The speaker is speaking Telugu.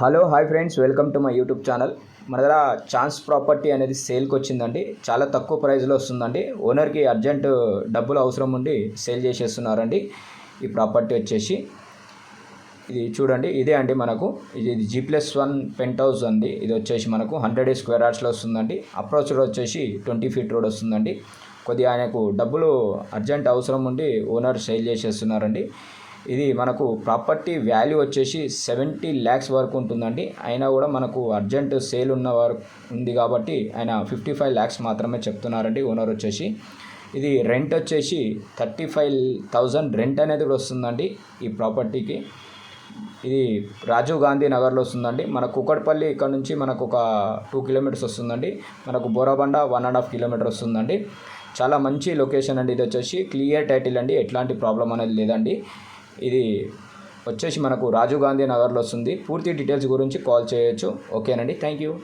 Hello hi friends welcome to my YouTube channel. మన దగ్గర ఛాన్స్ ప్రాపర్టీ అనేది సేల్కి వచ్చిందండి. చాలా తక్కువ ప్రైస్లో వస్తుందండి. ఓనర్కి అర్జెంట్ డబ్బులు అవసరం ఉండి సేల్ చేసేస్తున్నారండి. ఈ ప్రాపర్టీ వచ్చేసి ఇది చూడండి ఇదే అండి మనకు. ఇది G plus one penthouse అండి. ఇది వచ్చేసి మనకు హండ్రెడ్ స్క్వేర్ యార్డ్స్లో వస్తుందండి. అప్రోచ్ రోడ్ వచ్చేసి ట్వంటీ ఫీట్ రోడ్ వస్తుందండి. కొద్దిగా ఆయనకు డబ్బులు అర్జెంట్ అవసరం ఉండి ఓనర్ సేల్ చేసేస్తున్నారండి. ఇది మనకు ప్రాపర్టీ వాల్యూ వచ్చేసి సెవెంటీ ల్యాక్స్ వరకు ఉంటుందండి. అయినా కూడా మనకు అర్జెంట్ సేల్ ఉన్న వారు ఉంది కాబట్టి ఆయన ఫిఫ్టీ ఫైవ్ ల్యాక్స్ మాత్రమే చెప్తున్నారండి ఓనర్ వచ్చేసి. ఇది రెంట్ వచ్చేసి థర్టీ ఫైవ్ థౌజండ్ రెంట్ అనేది కూడా వస్తుందండి ఈ ప్రాపర్టీకి. ఇది రాజీవ్ గాంధీ నగర్లో వస్తుందండి. మన కుక్కడపల్లి ఇక్కడ నుంచి మనకు ఒక టూ కిలోమీటర్స్ వస్తుందండి. మనకు Borabanda one and half kilometre వస్తుందండి. చాలా మంచి లొకేషన్ అండి ఇది వచ్చేసి. క్లియర్ టైటిల్ అండి. ఎట్లాంటి ప్రాబ్లం అనేది లేదండి. ఇది వచ్చేసి మనకు రాజీవ్ గాంధీ నగర్లో వస్తుంది. పూర్తి డీటెయిల్స్ గురించి కాల్ చేయొచ్చు. ఓకేనండి. Thank you.